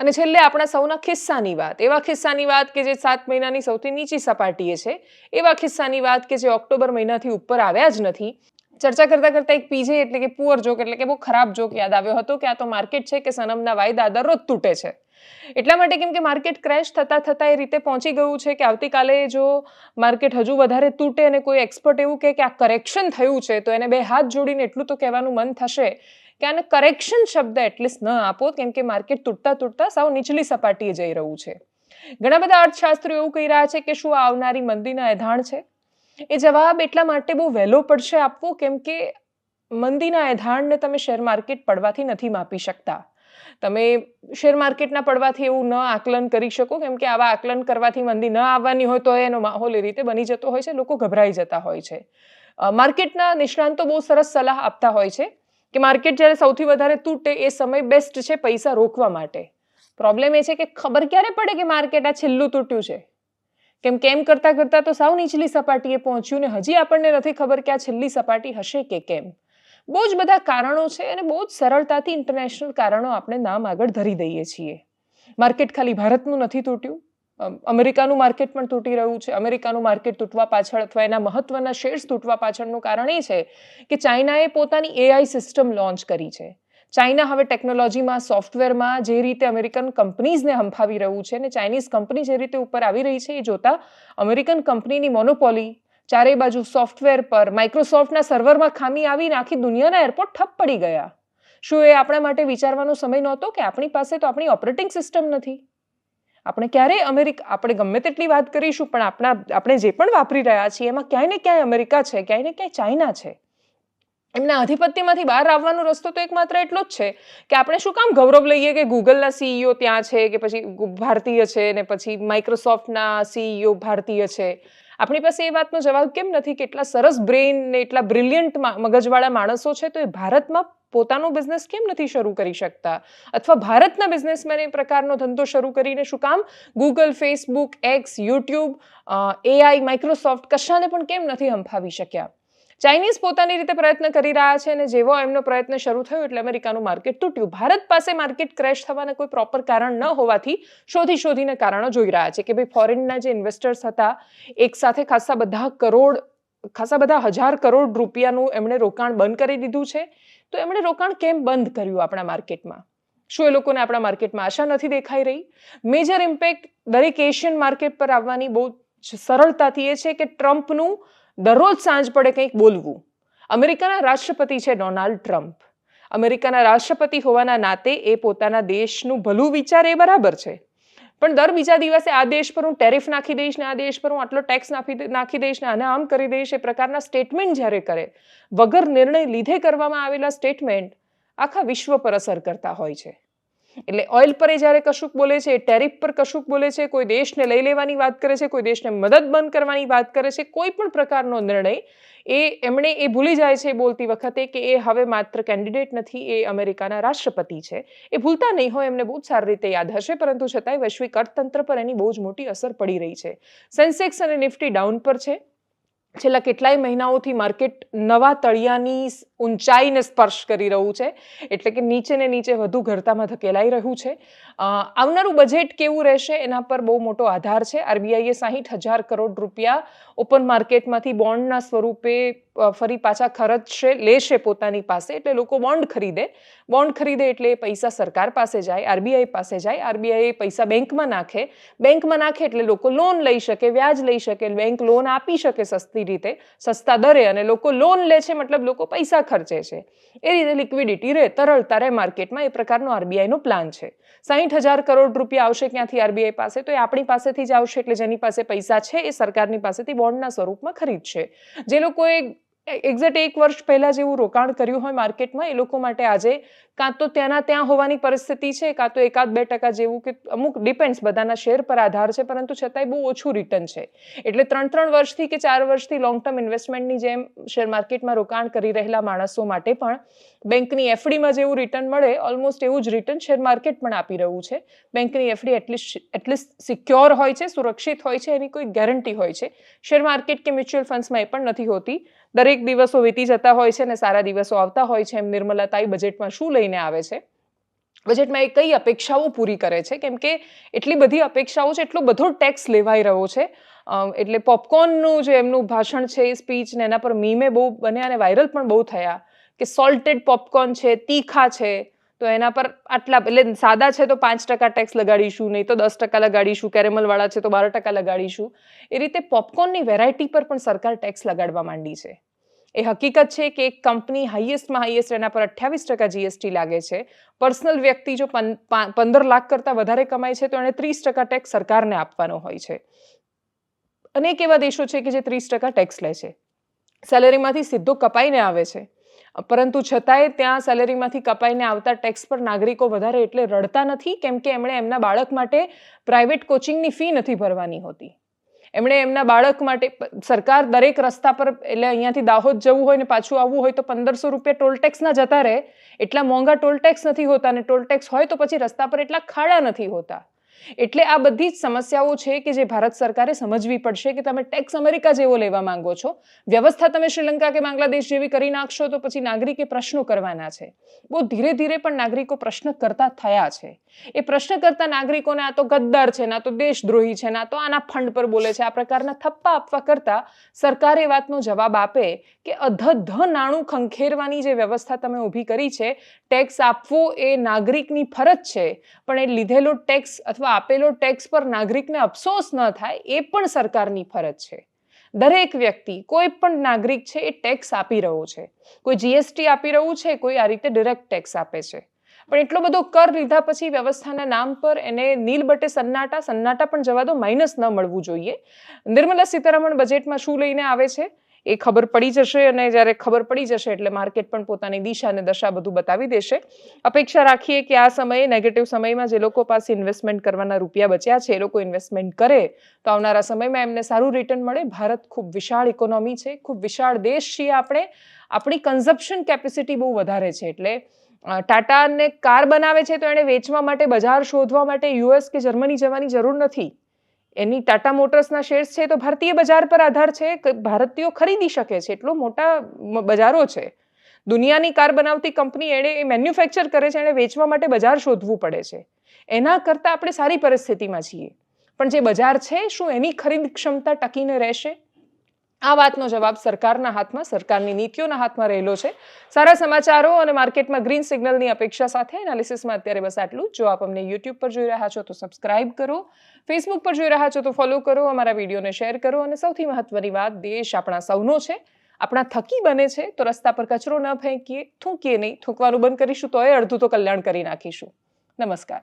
અને છેલ્લે આપણા સૌના ખિસ્સાની વાત. એવા ખિસ્સાની વાત કે જે સાત મહિનાની સૌથી નીચી સપાટીએ છે. એવા ખિસ્સાની વાત કે જે ઓક્ટોબર મહિનાથી ઉપર આવ્યા જ નથી. ચર્ચા કરતા કરતા એક પીજે એટલે કે પુઅર જોક એટલે કે બહુ ખરાબ જોક યાદ આવ્યો હતો કે આ તો માર્કેટ છે કે સનમના વાયદા દરરોજ તૂટે છે. એટલા માટે કેમ કે માર્કેટ ક્રેશ થતા થતા એ રીતે પહોંચી ગયું છે કે આવતીકાલે જો માર્કેટ હજુ વધારે તૂટે અને કોઈ એક્સપર્ટ એવું કહે કે આ કરેક્શન થયું છે, તો એને બે હાથ જોડીને એટલું તો કહેવાનું મન થશે કે આને કરેક્શન શબ્દ એટલીસ્ટ ન આપો, કેમ કે માર્કેટ તૂટતા તૂટતા સાવ નીચલી સપાટીએ જઈ રહ્યું છે. ઘણા બધા અર્થશાસ્ત્રીઓ એવું કહી રહ્યા છે કે શું આવનારી મંદીના એધાણ છે? એ જવાબ એટલા માટે બહુ વહેલો પડશે આપવો, કેમ કે મંદીના એધાણને તમે શેર માર્કેટ પડવાથી નથી માપી શકતા. તમે શેર માર્કેટના પડવાથી એવું ન આકલન કરી શકો, કેમ કે આવા આકલન કરવાથી મંદી ન આવવાની હોય તો એનો માહોલ એ રીતે બની જતો હોય છે, લોકો ગભરાઈ જતા હોય છે. માર્કેટના નિષ્ણાંતો બહુ સરસ સલાહ આપતા હોય છે. કે માર્કેટ જ્યારે સૌથી વધારે તૂટે એ સમય બેસ્ટ છે પૈસા રોકવા માટે. પ્રોબ્લેમ એ છે કે ખબર ક્યારે પડે કે માર્કેટ આ છેલ્લું તૂટ્યું છે? કેમ કેમ કરતાં કરતાં તો સાવ નીચલી સપાટીએ પહોંચ્યું ને હજી આપણને નથી ખબર કે આ છેલ્લી સપાટી હશે કે કેમ. બહુ જ બધા કારણો છે અને બહુ જ સરળતાથી ઇન્ટરનેશનલ કારણો આપણે નામ આગળ ધરી દઈએ છીએ. માર્કેટ ખાલી ભારતનું નથી તૂટ્યું. અમેરિકાનું માર્કેટ પણ તૂટી રહ્યું છે. અમેરિકાનું માર્કેટ તૂટવા પાછળ અથવા એના મહત્વના શેર્સ તૂટવા પાછળનું કારણ એ છે કે ચાઇનાએ પોતાની એઆઈ સિસ્ટમ લોન્ચ કરી છે. ચાઇના હવે ટેકનોલોજીમાં, સોફ્ટવેરમાં જે રીતે અમેરિકન કંપનીઝને હંફાવી રહ્યું છે અને ચાઇનીઝ કંપની જે રીતે ઉપર આવી રહી છે એ જોતા અમેરિકન કંપનીની મોનોપોલી ચારેય બાજુ સોફ્ટવેર પર, માઇક્રોસોફ્ટના સર્વરમાં ખામી આવીને આખી દુનિયાના એરપોર્ટ ઠપ પડી ગયા. શું એ આપણા માટે વિચારવાનો સમય નહોતો કે આપણી પાસે તો આપણી ઓપરેટિંગ સિસ્ટમ નથી? આપણે ક્યારેય અમેરિકા, આપણે ગમે તેટલી વાત કરીશું, પણ આપણા, આપણે જે પણ વાપરી રહ્યા છીએ, એમાં ક્યાંય ને ક્યાંય અમેરિકા છે, ક્યાંય ને ક્યાંય ચાઇના છે. એમના આધિપત્યમાંથી બહાર આવવાનો રસ્તો તો એકમાત્ર એટલો જ છે કે આપણે શું કામ ગૌરવ લઈએ કે ગૂગલના સીઈઓ ત્યાં છે કે પછી ભારતીય છે ને પછી માઇક્રોસોફ્ટના સીઈઓ ભારતીય છે. આપણી પાસે એ વાતનો જવાબ કેમ નથી? કે એટલા સરસ બ્રેઇન ને એટલા બ્રિલિયન્ટ મગજવાળા માણસો છે તો એ ભારતમાં પોતાનો બિઝનેસ કેમ નથી શરૂ કરી શકતા? અથવા ભારતના બિઝનેસમેન એ પ્રકારનો ધંધો શરૂ કરીને શું કામ? Google Facebook X YouTube AI Microsoft કશાને પણ કેમ નથી હંફાવી શક્યા? ચાઇનીઝ પોતાની રીતે પ્રયત્ન કરી રહ્યા છે અને જેવો એમનો પ્રયત્ન શરૂ થયો એટલે અમેરિકાનું માર્કેટ તૂટ્યું. ભારત પાસે માર્કેટ ક્રેશ થવાના કોઈ પ્રોપર કારણ ન હોવાથી શોધી શોધીને કારણો જોઈ રહ્યા છે કે ભાઈ ફોરેનના જે ઇન્વેસ્ટર્સ હતા એકસાથે ખાસા બધા કરોડ ખાસા બધા હજાર કરોડ રૂપિયાનું એમણે રોકાણ બંધ કરી દીધું છે. તો એમણે રોકાણ કેમ બંધ કર્યું આપણા માર્કેટમાં? શું એ લોકોને આપણા માર્કેટમાં આશા નથી દેખાઈ રહી? મેજર ઇમ્પેક્ટ દરેક એશિયન માર્કેટ પર આવવાની બહુ જ સરળતાથી એ છે કે ટ્રમ્પનું દરરોજ સાંજ પડે કંઈક બોલવું. અમેરિકાના રાષ્ટ્રપતિ છે ડોનાલ્ડ ટ્રમ્પ અમેરિકાના રાષ્ટ્રપતિ હોવાના નાતે એ પોતાના દેશનું ભલું વિચારે એ બરાબર છે. પણ દર બીજા દિવસે આ દેશ પર હું ટેરિફ નાખી દઈશ ને આ દેશ પર હું આટલો ટેક્સ નાખી નાખી દઈશ ને આને આમ કરી દઈશ, એ પ્રકારના સ્ટેટમેન્ટ જ્યારે કરે, વગર નિર્ણય લીધે કરવામાં આવેલા સ્ટેટમેન્ટ આખા વિશ્વ પર અસર કરતા હોય છે. એટલે ઓઇલ પર એ જ્યારે કશુંક બોલે છે ટેરિફ પર કશુંક બોલે છે, કોઈ દેશને લઈ લેવાની વાત કરે છે, કોઈ દેશને મદદ બંધ કરવાની વાત કરે છે, કોઈ પણ પ્રકારનો નિર્ણય, એ એમણે એ ભૂલી જાય છે બોલતી વખતે કે એ હવે માત્ર કેન્ડિડેટ નથી, એ અમેરિકાના રાષ્ટ્રપતિ છે. એ ભૂલતા નહીં હોય, એમને બહુ જ સારી રીતે યાદ હશે, પરંતુ છતાંય વૈશ્વિક અર્થતંત્ર પર એની બહુ જ મોટી અસર પડી રહી છે. સેન્સેક્સ અને નિફ્ટી ડાઉન પર છે. છેલ્લા કેટલાય મહિનાઓથી માર્કેટ નવા તળિયાની ઊંચાઈને સ્પર્શ કરી રહ્યું છે. એટલે કે નીચે ને નીચે વધુ ઘરતામાં ધકેલાઈ રહ્યું છે. આવનારું બજેટ કેવું રહેશે એના પર બહુ મોટો આધાર છે. આરબીઆઈએ સાહીઠ હજાર કરોડ રૂપિયા ઓપન માર્કેટમાંથી બોન્ડના સ્વરૂપે ફરી પાછા ખર્ચશે લેશે પોતાની પાસે એટલે લોકો બોન્ડ ખરીદે. બોન્ડ ખરીદે એટલે એ પૈસા સરકાર પાસે જાય, આરબીઆઈ પાસે જાય આરબીઆઈ પૈસા બેંકમાં નાખે. બેંકમાં નાખે એટલે લોકો લોન લઈ શકે, વ્યાજ લઈ શકે, બેંક લોન આપી શકે સસ્તી રીતે, સસ્તા દરે અને લોકો લોન લે છે મતલબ લોકો પૈસા ખર્ચે છે. એ રીતે લિક્વિડિટી રહે, તરળતા રહે માર્કેટમાં એ પ્રકારનો આરબીઆઈનો પ્લાન છે. સાહીઠ હજાર કરોડ રૂપિયા આવશે ક્યાંથી આરબીઆઈ પાસે? તો એ આપણી પાસેથી જ આવશે એટલે જેની પાસે પૈસા છે એ સરકારની પાસેથી બોન્ડના સ્વરૂપમાં ખરીદશે. જે લોકોએ એક્ઝેક્ટ એક વર્ષ પહેલાં જેવું રોકાણ કર્યું હોય માર્કેટમાં, એ લોકો માટે આજે કાં તો ત્યાંના ત્યાં હોવાની પરિસ્થિતિ છે, કાં તો એકાદ બે ટકા જેવું કે અમુક ડિપેન્ડ્સ બધાના શેર પર આધાર છે, પરંતુ છતાંય બહુ ઓછું રિટર્ન છે. એટલે ત્રણ ત્રણ વર્ષથી કે ચાર વર્ષથી લોંગ ટર્મ ઇન્વેસ્ટમેન્ટની જેમ શેર માર્કેટમાં રોકાણ કરી રહેલા માણસો માટે પણ બેંકની એફડીમાં જેવું રિટર્ન મળે ઓલમોસ્ટ એવું જ રિટર્ન શેર માર્કેટ પણ આપી રહ્યું છે. બેંકની એફડી એટલીસ્ટ એટલીસ્ટ સિક્યોર હોય છે, સુરક્ષિત હોય છે, એની કોઈ ગેરંટી હોય છે. શેર માર્કેટ કે મ્યુચ્યુઅલ ફંડ્સમાં એ પણ નથી હોતી. દરેક દિવસો વીતી જતા હોય છે અને સારા દિવસો આવતા હોય છે એમ નિર્મલાતાઈ બજેટમાં શું લઈને આવે છે? બજેટમાં એ કઈ અપેક્ષાઓ પૂરી કરે છે? કેમ કે એટલી બધી અપેક્ષાઓ છે, એટલો બધો ટેક્સ લેવાઈ રહ્યો છે. એટલે પોપકોર્નનું જે એમનું ભાષણ છે, એ સ્પીચ ને એના પર મીમે બહુ બન્યા અને વાયરલ પણ બહુ થયા કે સોલ્ટેડ પોપકોર્ન છે, તીખા છે, તો એના પર આટલા એટલે સાદા છે તો પાંચ ટકા ટેક્સ લગાડીશું, નહીં તો દસ ટકા લગાડીશું કેરેમલવાળા છે તો બાર ટકા લગાડીશું. એ રીતે પોપકોર્નની વેરાયટી પર પણ સરકાર ટેક્સ લગાડવા માંડી છે. એ હકીકત છે કે એક કંપની હાઈએસ્ટમાં હાઈએસ્ટ એના પર અઠ્યાવીસ ટકા જીએસટી લાગે છે. પર્સનલ વ્યક્તિ જો પંદર લાખ કરતાં વધારે કમાય છે તો એણે ત્રીસ ટકા ટેક્સ સરકારને આપવાનો હોય છે. અનેક એવા દેશો છે કે જે ત્રીસ ટકા ટેક્સ લે છે. સેલેરીમાંથી સીધો કપાઈને આવે છે. પરંતુ છતાંય ત્યાં સેલેરીમાંથી કપાઈને આવતા ટેક્સ પર નાગરિકો વધારે એટલે રડતા નથી, કેમ કે એમણે એમના બાળક માટે પ્રાઇવેટ કોચિંગની ફી નથી ભરવાની હોતી. એમણે એમના બાળક માટે સરકાર દરેક રસ્તા પર, એટલે અહીંયાથી દાહોદ જવું હોય ને પાછું આવવું હોય તો પંદરસો રૂપિયા ટોલ ટેક્સના જતા રહે. એટલા મોંઘા ટોલ ટેક્સ નથી હોતા અને ટોલ ટેક્સ હોય તો પછી રસ્તા પર એટલા ખાડા નથી હોતા. એટલે આ બધી જ સમસ્યાઓ છે કે જે ભારત સરકારે સમજવી પડશે કે તમે ટેક્સ અમેરિકા જેવો લેવા માંગો છો. વ્યવસ્થા તમે શ્રીલંકા કે બાંગ્લાદેશ જેવી કરી નાખશો તો પછી નાગરિકે પ્રશ્નો કરવાના છે. બહુ ધીરે ધીરે પણ નાગરિકો પ્રશ્ન કરતા થયા છે. એ પ્રશ્ન કરતા નાગરિકોને આ તો ગદ્દાર છે, ના તો દેશદ્રોહી છે, ના તો આના ફંડ પર બોલે છે. આ પ્રકારના થપ્પા આપવા કરતા સરકાર એ વાતનો જવાબ આપે કે અધધ નાણું ખંખેરવાની જે વ્યવસ્થા તમે ઊભી કરી છે, ટેક્સ આપવો એ નાગરિકની ફરજ છે. પણ એ લીધેલો ટેક્સ અથવા આપેલો ટેક્સ પર નાગરિકને અફસોસ ન થાય, એ પણ સરકારની ફરજ છે. દરેક વ્યક્તિ, કોઈ પણ નાગરિક છે, એ ટેક્સ આપી રહ્યો છે. કોઈ જીએસટી આપી રહ્યું છે, કોઈ આ રીતે ડિરેક્ટ ટેક્સ આપે છે. પણ એટલો બધો કર લીધા પછી વ્યવસ્થાના નામ પર એને નીલ બટે સન્નાટા સન્નાટા પણ જવા દો માઇનસ ન મળવું જોઈએ. નિર્મલા સીતારમણ બજેટમાં શું લઈને આવે છે? એ ખબર પડી જશે અને જ્યારે ખબર પડી જશે એટલે માર્કેટ પણ પોતાની દિશા અને દશા બધું બતાવી દેશે. અપેક્ષા રાખીએ કે આ સમયે નેગેટિવ સમયમાં જે લોકો પાસે ઇન્વેસ્ટમેન્ટ કરવાના રૂપિયા બચ્યા છે, એ લોકો ઇન્વેસ્ટમેન્ટ કરે, તો આવનારા સમયમાં એમને સારું રિટર્ન મળે. ભારત ખૂબ વિશાળ ઇકોનોમી છે, ખૂબ વિશાળ દેશ છીએ આપણે. આપણી કન્ઝપ્શન કેપેસિટી બહુ વધારે છે, એટલે ટાટાને કાર બનાવે છે તો એણે વેચવા માટે, બજાર શોધવા માટે યુએસ કે જર્મની જવાની જરૂર નથી. એની ટાટા મોટર્સના શેર્સ છે તો ભારતીય બજાર પર આધાર છે ભારતીયો ખરીદી શકે છે. એટલો મોટા બજારો છે. દુનિયાની કાર બનાવતી કંપની એણે એ મેન્યુફેક્ચર કરે છે, એણે વેચવા માટે બજાર શોધવું પડે છે. એના કરતાં આપણે સારી પરિસ્થિતિમાં છીએ. પણ જે બજાર છે, શું એની ખરીદ ક્ષમતા ટકીને રહેશે? આ વાતનો જવાબ સરકારના હાથમાં, સરકારની નીતિઓના હાથમાં રહેલો છે. સારા સમાચારો અને માર્કેટમાં ગ્રીન સિગ્નલની અપેક્ષા સાથે એનાલિસિસમાં અત્યારે બસ આટલું જો. આપ અમને યુટ્યુબ પર જોઈ રહ્યા છો તો સબસ્ક્રાઇબ કરો. ફેસબુક પર જોઈ રહ્યા છો તો ફોલો કરો. અમારા વિડીયોને શેર કરો અને સૌથી મહત્વની વાત, દેશ આપણા સૌનો છે. આપણા થકી બને છે તો રસ્તા પર કચરો ન ફેંકીએ, થૂંકીએ નહીં. થૂંકવાનું બંધ કરીશું તોય અડધું તો કલ્યાણ કરી નાખીશું. નમસ્કાર.